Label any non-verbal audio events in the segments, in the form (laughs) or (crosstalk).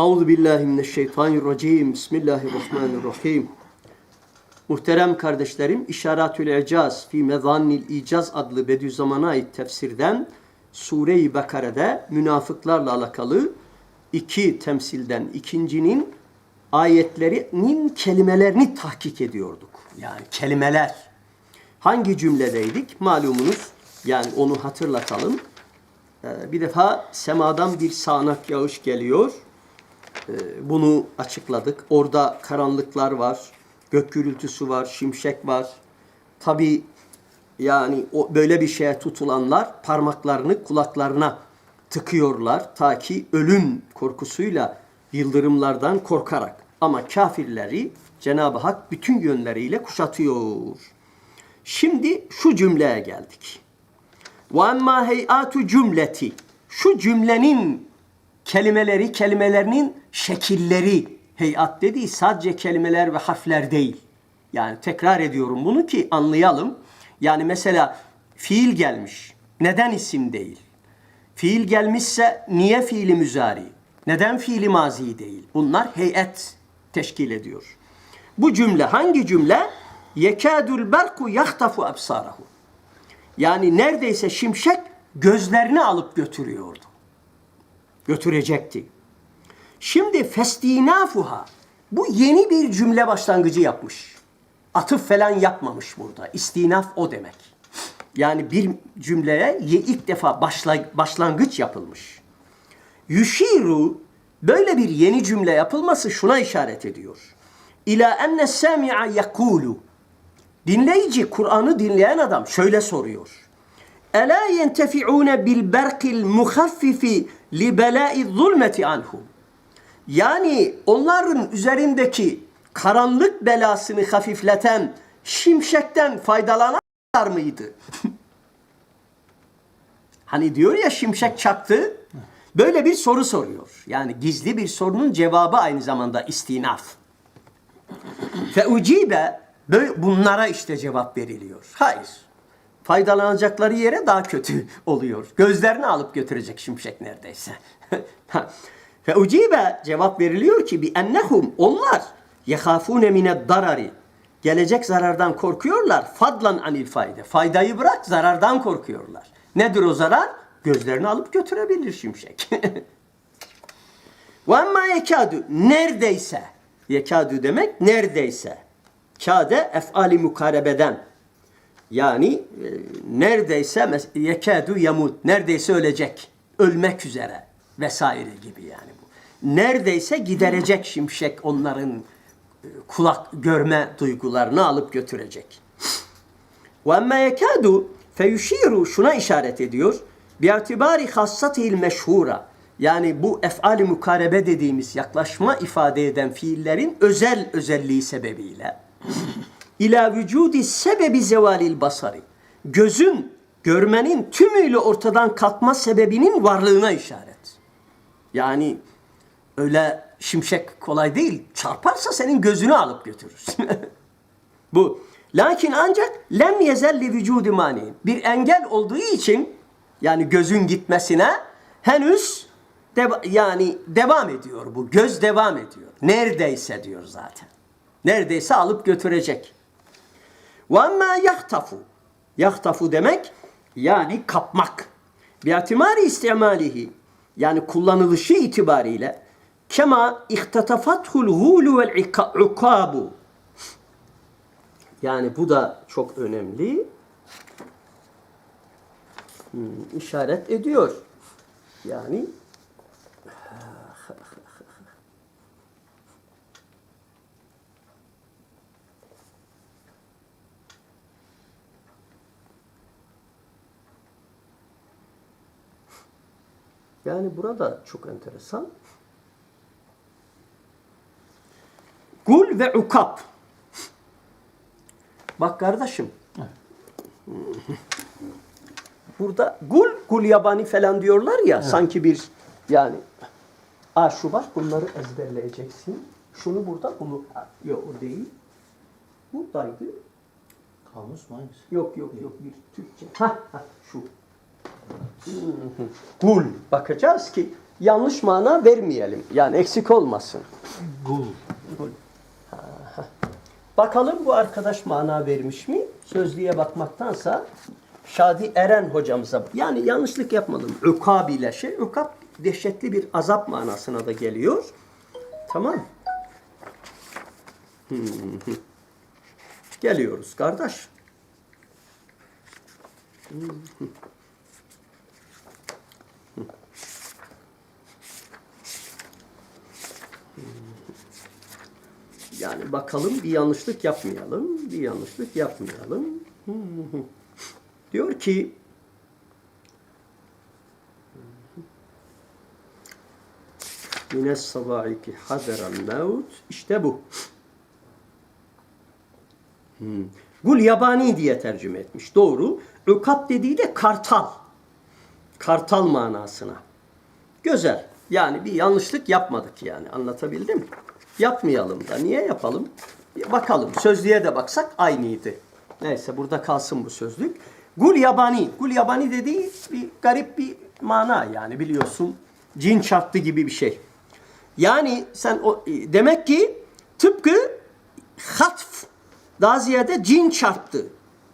Euzu billahi mineşşeytanirracim. Bismillahirrahmanirrahim. Muhterem kardeşlerim, İşaretül İcaz fi Mezannil İcaz adlı Bediüzzaman'a ait tefsirden Sure-i Bakare'de münafıklarla alakalı iki temsilden ikincinin ayetlerinin kelimelerini tahkik ediyorduk. Yani kelimeler. Hangi cümledeydik? Malumunuz yani onu hatırlatalım. Ee, Bir defa semadan bir sağanak yağış geliyor. Ee, Bunu açıkladık. Orada karanlıklar var, gök gürültüsü var, şimşek var. Tabi yani o böyle bir şeye tutulanlar parmaklarını kulaklarına tıkıyorlar ta ki ölüm korkusuyla yıldırımlardan korkarak. Ama kafirleri Cenab-ı Hak bütün yönleriyle kuşatıyor. Şimdi şu cümleye geldik. Ve emma heyatu cümleti. Şu cümlenin kelimeleri, kelimelerinin şekilleri. Heyat dediği sadece kelimeler ve harfler değil. Yani tekrar ediyorum bunu ki anlayalım. Yani mesela fiil gelmiş. Neden isim değil? Fiil gelmişse niye fiili müzari? Neden fiili mazi değil? Bunlar heyet teşkil ediyor. Bu cümle hangi cümle? Yekadul berku yahtafu absarahu. Yani neredeyse şimşek gözlerini alıp götürüyordu. Götürecekti. Şimdi festinafuha bu yeni bir cümle başlangıcı yapmış. Atıf falan yapmamış burada. İstinaf o demek. Yani bir cümleye ye- ilk defa başla- başlangıç yapılmış. Yushiru böyle bir yeni cümle yapılması şuna işaret ediyor. İla enne sami'a yakulu Dinleyici, Kur'an'ı dinleyen adam şöyle soruyor. Ela yentefi'une bil berkil muhaffifi bela'i zulmeti anhum. Yani onların üzerindeki karanlık belasını hafifleten şimşekten faydalananlar mıydı? (laughs) hani diyor ya şimşek çaktı. Böyle bir soru soruyor. Yani gizli bir sorunun cevabı aynı zamanda istinaf. Fe ucibe bunlara işte cevap veriliyor. Hayır. Faydalanacakları yere daha kötü (laughs) oluyor. Gözlerini alıp götürecek şimşek neredeyse. (laughs) Fe ucibe cevap veriliyor ki bi ennehum onlar yehafune mine darari gelecek zarardan korkuyorlar. Fadlan anil fayda. Faydayı bırak zarardan korkuyorlar. Nedir o zarar? Gözlerini alıp götürebilir şimşek. (laughs) Ve emma yekadu neredeyse yekadu demek neredeyse. Kade efali mukarebeden. Yani e, neredeyse yekadu yamut neredeyse ölecek. Ölmek üzere vesaire gibi yani bu. Neredeyse giderecek şimşek onların e, kulak görme duygularını alıp götürecek. Ve emme yekadu feyuşiru şuna işaret ediyor. Bi'atibari hassatihil meşhura. Yani bu ef'ali mukarebe dediğimiz yaklaşma ifade eden fiillerin özel özelliği sebebiyle ila vücudi sebebi zevalil basari. Gözün, görmenin tümüyle ortadan kalkma sebebinin varlığına işaret. Yani öyle şimşek kolay değil. Çarparsa senin gözünü alıp götürür. (laughs) Bu. Lakin ancak lem yezelli vücudu mani. Bir engel olduğu için yani gözün gitmesine henüz deva- yani devam ediyor bu. Göz devam ediyor. Neredeyse diyor zaten. Neredeyse alıp götürecek. Amma yahtafu. Yahtafu demek yani kapmak. Bi'atimari istimalihi yani kullanılışı itibariyle kema ihtatafathul hulu vel ukabu. Yani bu da çok önemli. Hmm, işaret ediyor. Yani Yani burada çok enteresan. Gul ve ukab. Bak kardeşim. Burada gul, gul yabani falan diyorlar ya sanki bir yani. Aa şu bak bunları ezberleyeceksin. Şunu burada bunu. Yok o değil. Buradaydı. Kamus mu hangisi? Yok yok yok bir Türkçe. Ha, ha şu. Gul. Bakacağız ki yanlış mana vermeyelim. Yani eksik olmasın. Gul. Bakalım bu arkadaş mana vermiş mi? Sözlüğe bakmaktansa Şadi Eren hocamıza yani yanlışlık yapmadım. Ükab ile şey. Ükab dehşetli bir azap manasına da geliyor. Tamam. Hı. Geliyoruz kardeş. Yani bakalım bir yanlışlık yapmayalım, bir yanlışlık yapmayalım. Diyor ki Mines savaiki haderan mevt işte bu. Gul yabani diye tercüme etmiş. Doğru. Ükab dediği de kartal. Kartal manasına. Güzel. Yani bir yanlışlık yapmadık yani. Anlatabildim? Yapmayalım da. Niye yapalım? Bir Bakalım. Sözlüğe de baksak aynıydı. Neyse burada kalsın bu sözlük. Gul yabani. Gul yabani dediği bir garip bir mana yani biliyorsun. Cin çarptı gibi bir şey. Yani sen o demek ki tıpkı hatf daha ziyade cin çarptı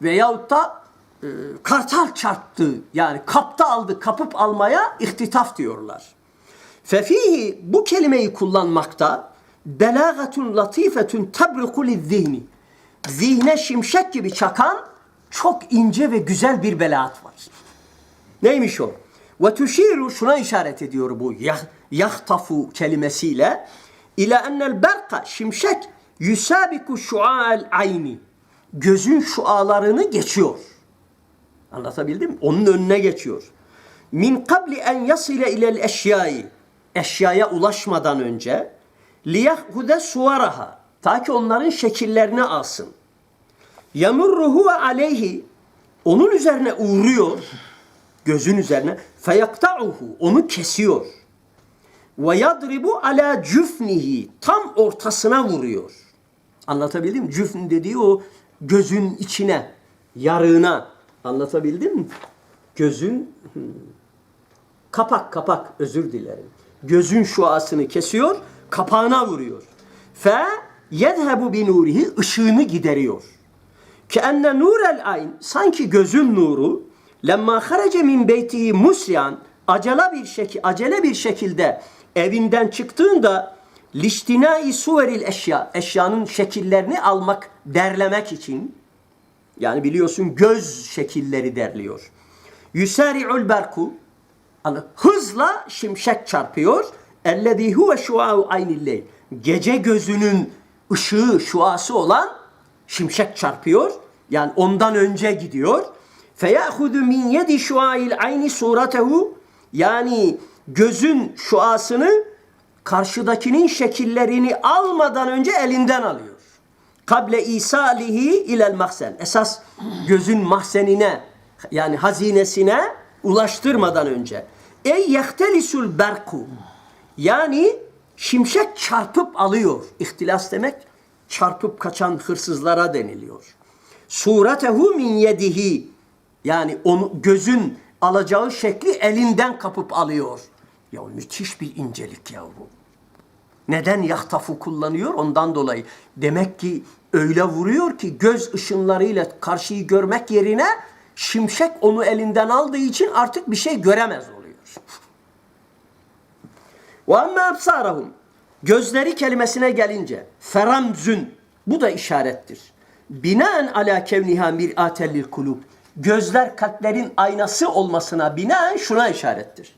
veyahut da e, kartal çarptı yani kapta aldı kapıp almaya ihtitaf diyorlar. Fefihi bu kelimeyi kullanmakta belagatun latifetun tabriku zihni. Zihne şimşek gibi çakan çok ince ve güzel bir belaat var. Neymiş o? Ve tuşiru şuna işaret ediyor bu yah, yahtafu kelimesiyle ila ennel berka şimşek yusabiku şua'el ayni gözün şualarını geçiyor. Anlatabildim mi? Onun önüne geçiyor. Min kabli en yasile ilel eşyayı eşyaya ulaşmadan önce liyahhude suvaraha ta ki onların şekillerini alsın. Yamurruhu ve aleyhi onun üzerine uğruyor gözün üzerine feyakta'uhu onu kesiyor. Ve yadribu ala cüfnihi tam ortasına vuruyor. Anlatabildim mi? Cüfn dediği o gözün içine, yarığına. Anlatabildim mi? Gözün kapak kapak özür dilerim. Gözün şuasını kesiyor, kapağına vuruyor. Fe yedhebu bi nurihi ışığını gideriyor. Ki enne nurel ayn sanki gözün nuru lemma harece min beytihi musyan acele bir şekil acele bir şekilde evinden çıktığında liştinai suveril eşya eşyanın şekillerini almak derlemek için yani biliyorsun göz şekilleri derliyor. Yusari'ul berku hızla şimşek çarpıyor. Ellezî huve şua'u aynilleyl. Gece gözünün ışığı, şuası olan şimşek çarpıyor. Yani ondan önce gidiyor. Feyahudu min yedi şua'il ayni suratehu. Yani gözün şuasını karşıdakinin şekillerini almadan önce elinden alıyor. Kable isalihi ilel mahzen. Esas gözün mahzenine yani hazinesine ulaştırmadan önce. Ey yehtelisul berku. Yani şimşek çarpıp alıyor. İhtilas demek çarpıp kaçan hırsızlara deniliyor. Suretehu min yedihi. Yani onu gözün alacağı şekli elinden kapıp alıyor. Ya müthiş bir incelik ya bu. Neden yahtafu kullanıyor? Ondan dolayı. Demek ki öyle vuruyor ki göz ışınlarıyla karşıyı görmek yerine şimşek onu elinden aldığı için artık bir şey göremez oluyor. Emme absarahum gözleri kelimesine gelince feramzün bu da işarettir. Binaen ala kevniha mir'aten lil kulub. Gözler kalplerin aynası olmasına binaen şuna işarettir.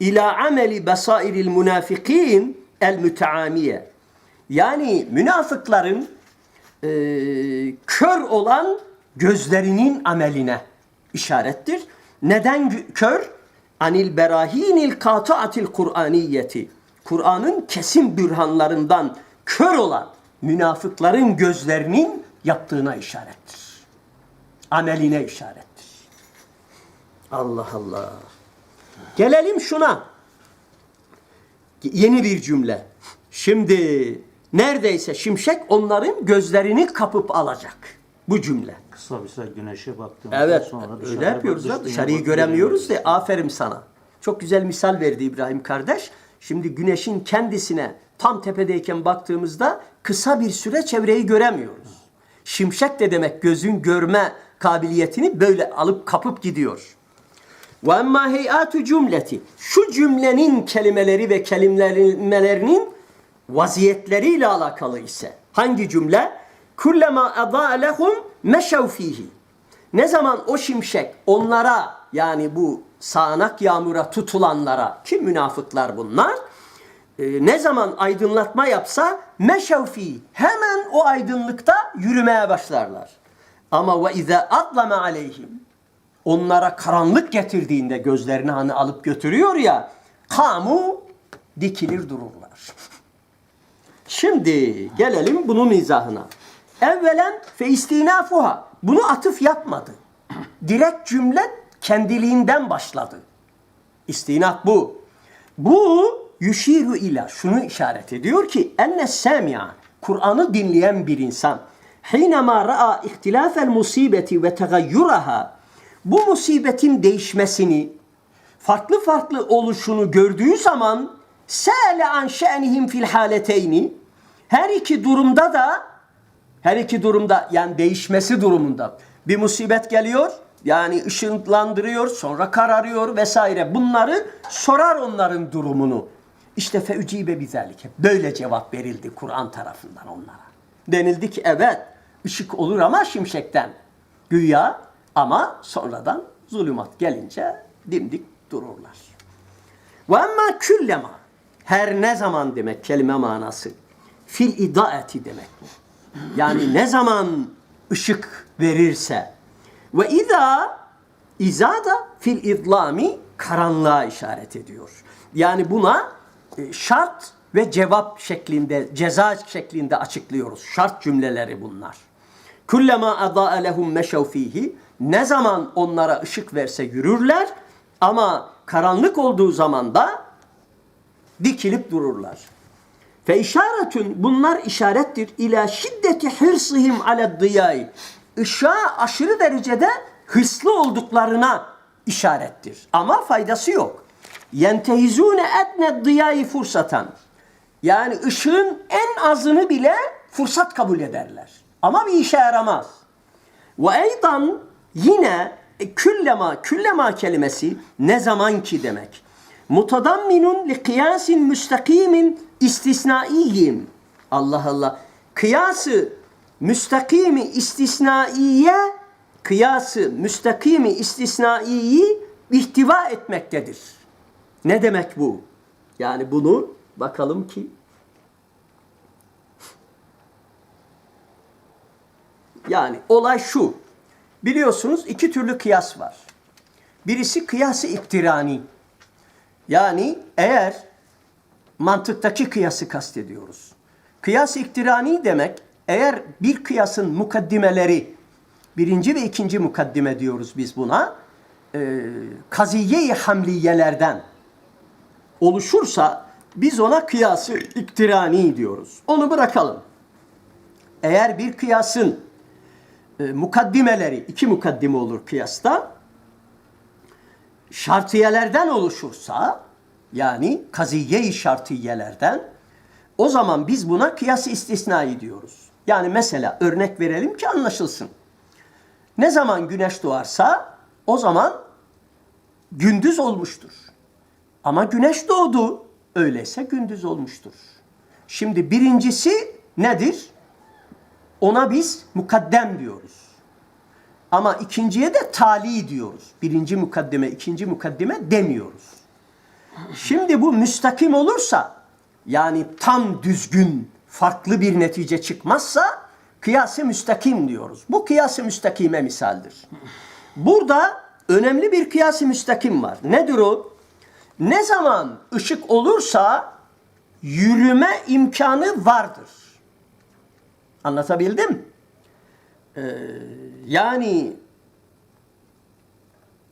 İla ameli basairil münafikin el müteamiye. Yani münafıkların e, kör olan gözlerinin ameline işarettir. Neden kör? Anil berahinil kataatil Kur'aniyeti. Kur'an'ın kesin bürhanlarından kör olan münafıkların gözlerinin yaptığına işarettir. Ameline işarettir. Allah Allah. Gelelim şuna. Yeni bir cümle. Şimdi neredeyse şimşek onların gözlerini kapıp alacak. Bu cümle. Kısa bir süre güneşe baktığımızda Evet. sonra öyle dışarıya yapıyoruz da dış dışarıyı göremiyoruz de aferin sana. Çok Çok güzel misal verdi İbrahim kardeş. Şimdi güneşin kendisine tam tepedeyken baktığımızda kısa bir süre çevreyi göremiyoruz. Şimşek de demek gözün görme kabiliyetini böyle alıp kapıp gidiyor. Ve emma heyatu cümleti. Şu cümlenin kelimeleri ve kelimelerinin vaziyetleriyle alakalı ise hangi cümle? Kullema adâ lehum meşev fihi. Ne zaman o şimşek onlara yani bu sağanak yağmura tutulanlara ki münafıklar bunlar e, ne zaman aydınlatma yapsa meşev fihi hemen o aydınlıkta yürümeye başlarlar. Ama ve izâ atlama aleyhim onlara karanlık getirdiğinde gözlerini hani alıp götürüyor ya kamu dikilir dururlar. Şimdi gelelim bunun izahına. Evvelen fe istinafuha. Bunu atıf yapmadı. Direkt cümle kendiliğinden başladı. İstinaf bu. Bu yüşiru ila şunu işaret ediyor ki enne sami'a Kur'an'ı dinleyen bir insan hinema ra'a ihtilafel musibeti ve tegayyuraha bu musibetin değişmesini farklı farklı oluşunu gördüğü zaman sele an şe'nihim fil haleteyni her iki durumda da her iki durumda yani değişmesi durumunda bir musibet geliyor yani ışınlandırıyor sonra kararıyor vesaire bunları sorar onların durumunu. İşte feucibe bizalike böyle cevap verildi Kur'an tarafından onlara. Denildi ki evet ışık olur ama şimşekten güya ama sonradan zulümat gelince dimdik dururlar. Ve emma küllema her ne zaman demek kelime manası. Fil idaeti demek bu. Yani ne zaman ışık verirse. Ve iza iza da fil idlami karanlığa işaret ediyor. Yani buna e, şart ve cevap şeklinde, ceza şeklinde açıklıyoruz. Şart cümleleri bunlar. Kullema adaa lehum meşev fihi ne zaman onlara ışık verse yürürler ama karanlık olduğu zaman da dikilip dururlar. Fe işaretün bunlar işarettir ila şiddeti hırsihim ala diyai. Işığa aşırı derecede hırslı olduklarına işarettir. Ama faydası yok. Yentehizune etne diyai fursatan. Yani ışığın en azını bile fırsat kabul ederler. Ama bir işe yaramaz. Ve eydan yine e, küllema, küllema kelimesi ne zaman ki demek. Mutadamminun li kıyasin müstakimin istisnaiyim. Allah Allah. Kıyası müstakimi istisnaiye kıyası müstakimi istisnaiyi ihtiva etmektedir. Ne demek bu? Yani bunu bakalım ki Yani olay şu. Biliyorsunuz iki türlü kıyas var. Birisi kıyası iktirani. Yani eğer mantıktaki kıyası kastediyoruz. Kıyas iktirani demek eğer bir kıyasın mukaddimeleri birinci ve ikinci mukaddime diyoruz biz buna e, kaziye-i hamliyelerden oluşursa biz ona kıyası iktirani diyoruz. Onu bırakalım. Eğer bir kıyasın e, mukaddimeleri, iki mukaddime olur kıyasta. Şartiyelerden oluşursa, yani kaziye-i şartiyelerden, o zaman biz buna kıyas istisnai diyoruz. Yani mesela örnek verelim ki anlaşılsın. Ne zaman güneş doğarsa o zaman gündüz olmuştur. Ama güneş doğdu, öyleyse gündüz olmuştur. Şimdi birincisi nedir? Ona biz mukaddem diyoruz. Ama ikinciye de tali diyoruz. Birinci mukaddime, ikinci mukaddime demiyoruz. Şimdi bu müstakim olursa, yani tam düzgün, farklı bir netice çıkmazsa, kıyası müstakim diyoruz. Bu kıyası müstakime misaldir. Burada önemli bir kıyası müstakim var. Nedir o? Ne zaman ışık olursa yürüme imkanı vardır. Anlatabildim? Ee, yani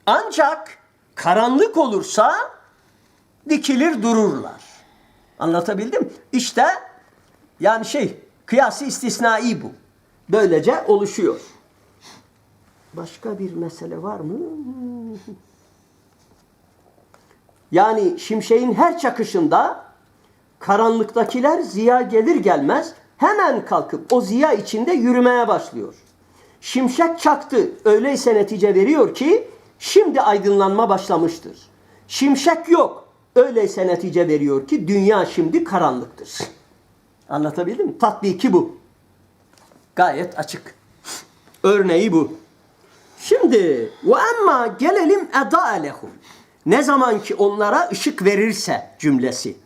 ancak karanlık olursa dikilir dururlar. Anlatabildim? İşte yani şey kıyası istisnai bu. Böylece oluşuyor. Başka bir mesele var mı? Yani şimşeğin her çakışında karanlıktakiler ziya gelir gelmez hemen kalkıp o ziya içinde yürümeye başlıyor. Şimşek çaktı. Öyleyse netice veriyor ki şimdi aydınlanma başlamıştır. Şimşek yok. Öyleyse netice veriyor ki dünya şimdi karanlıktır. Anlatabildim mi? Tatbiki bu. Gayet açık. Örneği bu. Şimdi ve emma gelelim eda lehum. Ne zaman ki onlara ışık verirse cümlesi.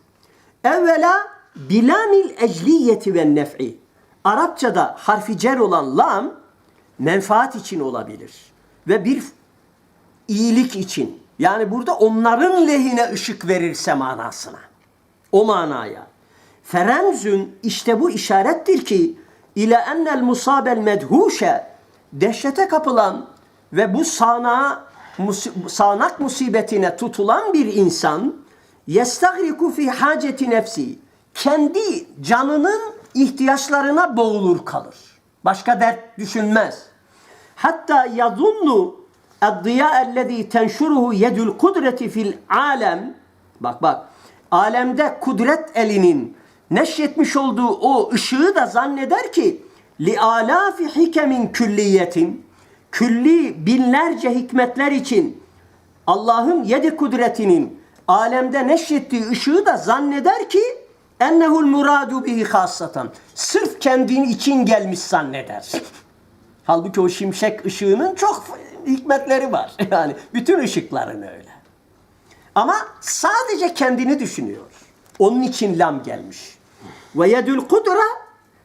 Evvela bilamil ecliyeti ve nef'i. Arapçada harfi cer olan lam menfaat için olabilir. Ve bir iyilik için. Yani burada onların lehine ışık verirse manasına. O manaya. Feremzün işte bu işarettir ki ile ennel musabel medhuşe dehşete kapılan ve bu sana sağanak musibetine tutulan bir insan yestagriku fi haceti nefsi kendi canının ihtiyaçlarına boğulur kalır. Başka dert düşünmez. Hatta yadunnu الضياء الذي تنشره يد القدرة fil alem bak bak alemde kudret elinin neşretmiş olduğu o ışığı da zanneder ki li alafi hikemin külliyetin külli binlerce hikmetler için Allah'ın yedi kudretinin alemde neşrettiği ışığı da zanneder ki ennehul muradu bihi hassatan. Sırf kendin için gelmiş zanneder. (laughs) Halbuki o şimşek ışığının çok hikmetleri var. (laughs) Yani bütün ışıkların öyle. Ama sadece kendini düşünüyor. Onun için lam gelmiş. Ve yedül kudra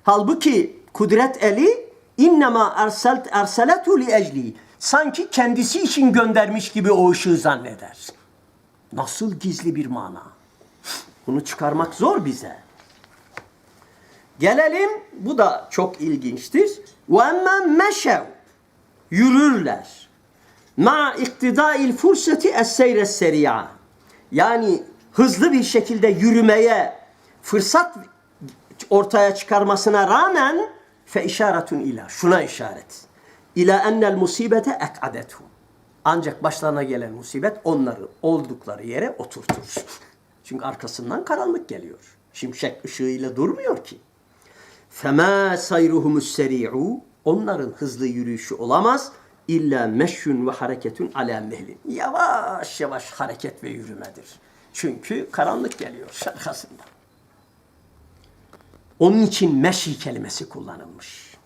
halbuki kudret eli innema erselt erseletu li ecli. Sanki kendisi için göndermiş gibi o ışığı zanneder. Nasıl gizli bir mana. Bunu çıkarmak zor bize. Gelelim, bu da çok ilginçtir. وَاَمَّا meşev Yürürler. Ma iktidail fursati es-seyre seri'a. Yani hızlı bir şekilde yürümeye fırsat ortaya çıkarmasına rağmen fe işaretun ila. Şuna işaret. İla ennel musibete ek'adethum. Ancak başlarına gelen musibet onları oldukları yere oturtur. (laughs) Çünkü arkasından karanlık geliyor. Şimşek ışığıyla durmuyor ki. Fema sayruhumus seri'u onların hızlı yürüyüşü olamaz illa meşyun ve hareketun ala mehlin. Yavaş yavaş hareket ve yürümedir. Çünkü karanlık geliyor arkasından. Onun için meşi kelimesi kullanılmış.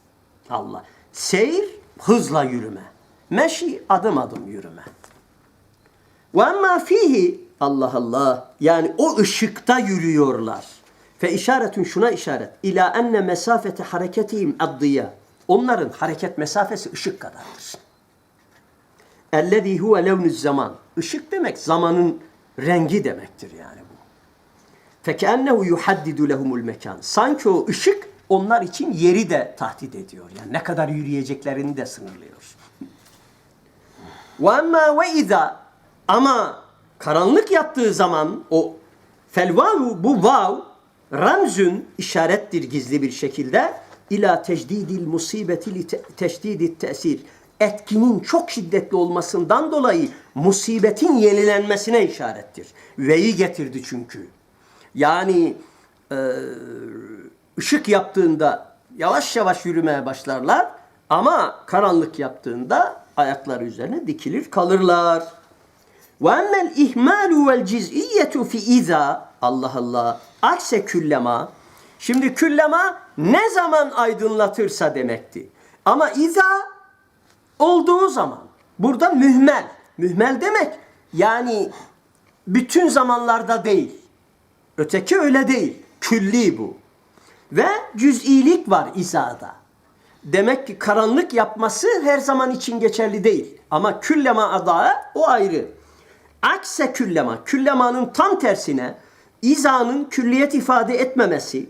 Allah. Seyir hızla yürüme. Meşi adım adım yürüme. Ve emma fihi Allah Allah yani o ışıkta yürüyorlar. Fe işaretün şuna işaret. İla enne mesafete hareketihim addiya. Onların hareket mesafesi ışık kadardır. Ellezî huve levnüz zaman. Işık demek zamanın rengi demektir yani bu. Fekeennehu yuhaddidu lehumul mekan. Sanki o ışık onlar için yeri de tahdit ediyor. Yani ne kadar yürüyeceklerini de sınırlıyor. Ve izâ ama karanlık yaptığı zaman o felvavu bu vav ramzün işarettir gizli bir şekilde ila tecdidil musibeti li te- teşdidit tesir etkinin çok şiddetli olmasından dolayı musibetin yenilenmesine işarettir. Ve'yi getirdi çünkü. Yani e, ışık yaptığında yavaş yavaş yürümeye başlarlar ama karanlık yaptığında ayakları üzerine dikilir kalırlar. Ve emmel ihmalu vel ciz'iyetu fi iza Allah Allah akse küllema Şimdi küllema ne zaman aydınlatırsa demekti. Ama iza olduğu zaman burada mühmel. Mühmel demek yani bütün zamanlarda değil. Öteki öyle değil. Külli bu. Ve cüz'ilik var izada. Demek ki karanlık yapması her zaman için geçerli değil. Ama küllema adaa o ayrı. Akse küllema, küllemanın tam tersine izanın külliyet ifade etmemesi,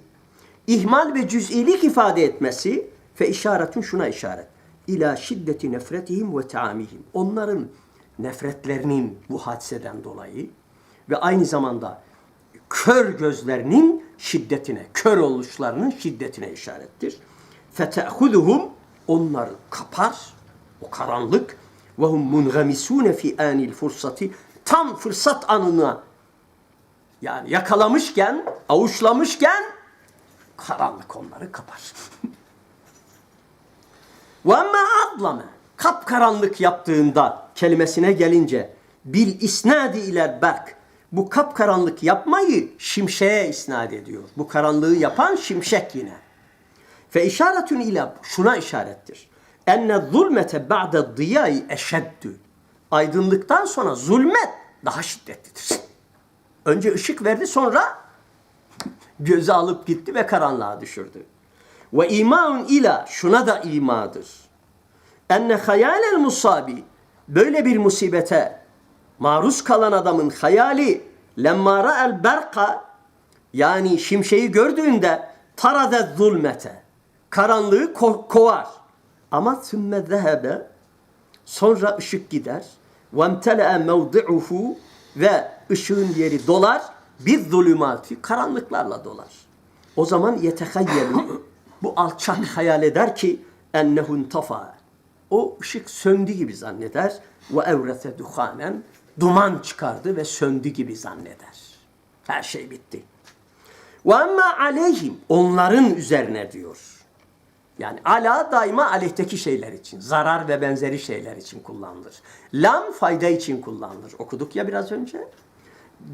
ihmal ve cüz'ilik ifade etmesi fe işaretun şuna işaret. İla şiddeti nefretihim ve taamihim. Onların nefretlerinin bu hadiseden dolayı ve aynı zamanda kör gözlerinin şiddetine, kör oluşlarının şiddetine işarettir. Fete'huduhum onları kapar, o karanlık ve hum mungemisune fi anil fursati tam fırsat anına Yani yakalamışken, avuçlamışken karanlık onları kapar. (laughs) Ve emme adlame kapkaranlık yaptığında kelimesine gelince bil isnadi ile berk bu kapkaranlık yapmayı şimşeğe isnat ediyor. Bu karanlığı yapan şimşek yine. Fe işaretün ile şuna işarettir. Enne zulmete ba'de diyai eşeddü. Aydınlıktan sonra zulmet daha şiddetlidir. Önce ışık verdi sonra gözü alıp gitti ve karanlığa düşürdü. Ve imanun ila şuna da imadır. Enne hayalel musabi böyle bir musibete maruz kalan adamın hayali lemma ra'el berka yani şimşeği gördüğünde tarade zulmete karanlığı ko- kovar. Ama sümme zehebe sonra ışık gider. Ve emtele'e mevdi'uhu ve ışığın yeri dolar. Bir zulümati karanlıklarla dolar. O zaman yetehayyelu bu alçak hayal eder ki ennehun tafa. O ışık söndü gibi zanneder. Ve evrete duhanen duman çıkardı ve söndü gibi zanneder. Her şey bitti. Ve amma aleyhim onların üzerine diyor. Yani ala daima aleyhteki şeyler için, zarar ve benzeri şeyler için kullanılır. Lam fayda için kullanılır. Okuduk ya biraz önce.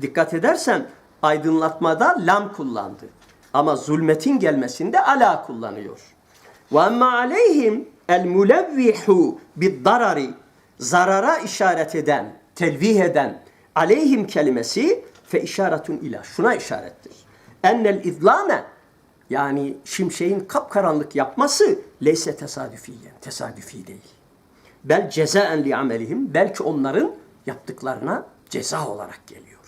Dikkat edersen aydınlatmada lam kullandı. Ama zulmetin gelmesinde ala kullanıyor. Ve emmâ aleyhim el mulevvihu bid darari zarara işaret eden, telvih eden aleyhim kelimesi fe işaretun ila şuna işarettir. Ennel izlame yani şimşeğin kapkaranlık yapması leyse tesadüfiyen, tesadüfi değil. Bel cezaen li amelihim, belki onların yaptıklarına ceza olarak geliyor.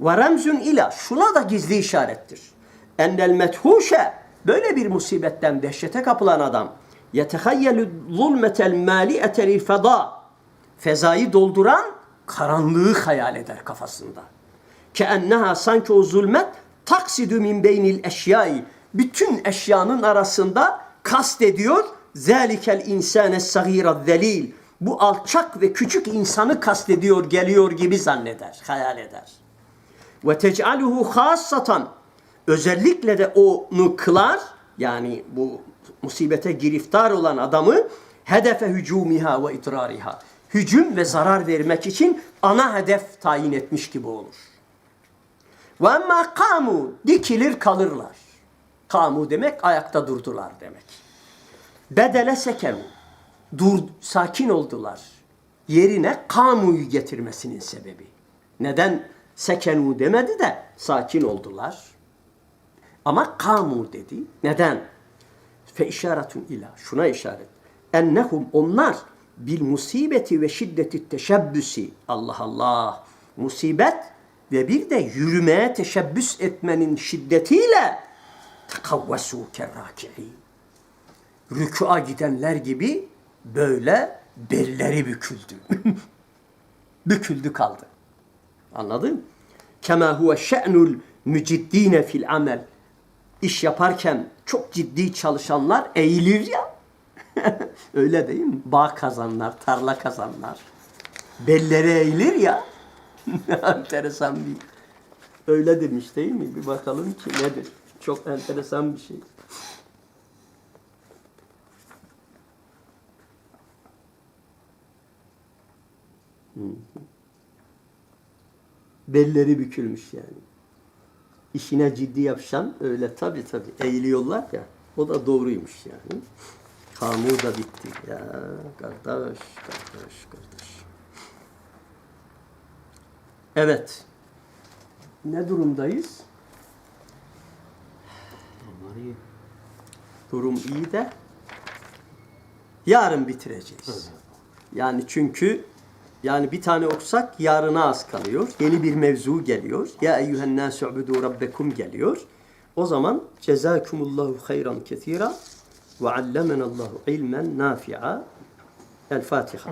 Ve remzün ila, şuna da gizli işarettir. Ennel methuşe, böyle bir musibetten dehşete kapılan adam, yetehayyelü zulmetel mali'ete lil feda, fezayı dolduran karanlığı hayal eder kafasında. Ke enneha sanki o zulmet taksidu min beynil eşyai. Bütün eşyanın arasında kast ediyor. Zelikel insane sagira zelil. Bu alçak ve küçük insanı kastediyor, geliyor gibi zanneder, hayal eder. Ve tec'aluhu hassatan. Özellikle de onu kılar, yani bu musibete giriftar olan adamı hedefe hücumiha ve idrariha. Hücum ve zarar vermek için ana hedef tayin etmiş gibi olur. Ve emmâ kamu dikilir kalırlar. Kamu demek ayakta durdular demek. Bedele sekenu dur sakin oldular. Yerine kamuyu getirmesinin sebebi. Neden sekenu demedi de sakin oldular? Ama kamu dedi. Neden? Fe işaretun ila. Şuna işaret. Ennehum onlar bil musibeti ve şiddeti teşebbüsi. Allah Allah. Musibet ve bir de yürümeye teşebbüs etmenin şiddetiyle tekavvesu kerraki'in. Rükûa gidenler gibi böyle belleri büküldü. (laughs) büküldü kaldı. Anladın? Kema huve şe'nul müciddine fil amel. İş yaparken çok ciddi çalışanlar eğilir ya. (laughs) Öyle değil mi? Bağ kazanlar, tarla kazanlar. Belleri eğilir ya. (laughs) enteresan bir öyle demiş değil mi? Bir bakalım ki nedir? Çok enteresan bir şey. Belleri bükülmüş yani. İşine ciddi yapışan öyle tabi tabi eğiliyorlar ya. O da doğruymuş yani. Kamu da bitti. Ya kardeş, kardeş, kardeş. Evet. Ne durumdayız? İyi. Durum iyi de yarın bitireceğiz. Yani çünkü yani bir tane okusak yarına az kalıyor. Yeni bir mevzu geliyor. Ya eyyühen nâsü ubudu rabbekum geliyor. O zaman cezakumullahu hayran ketira ve allemenallahu ilmen nafi'a. El Fatiha.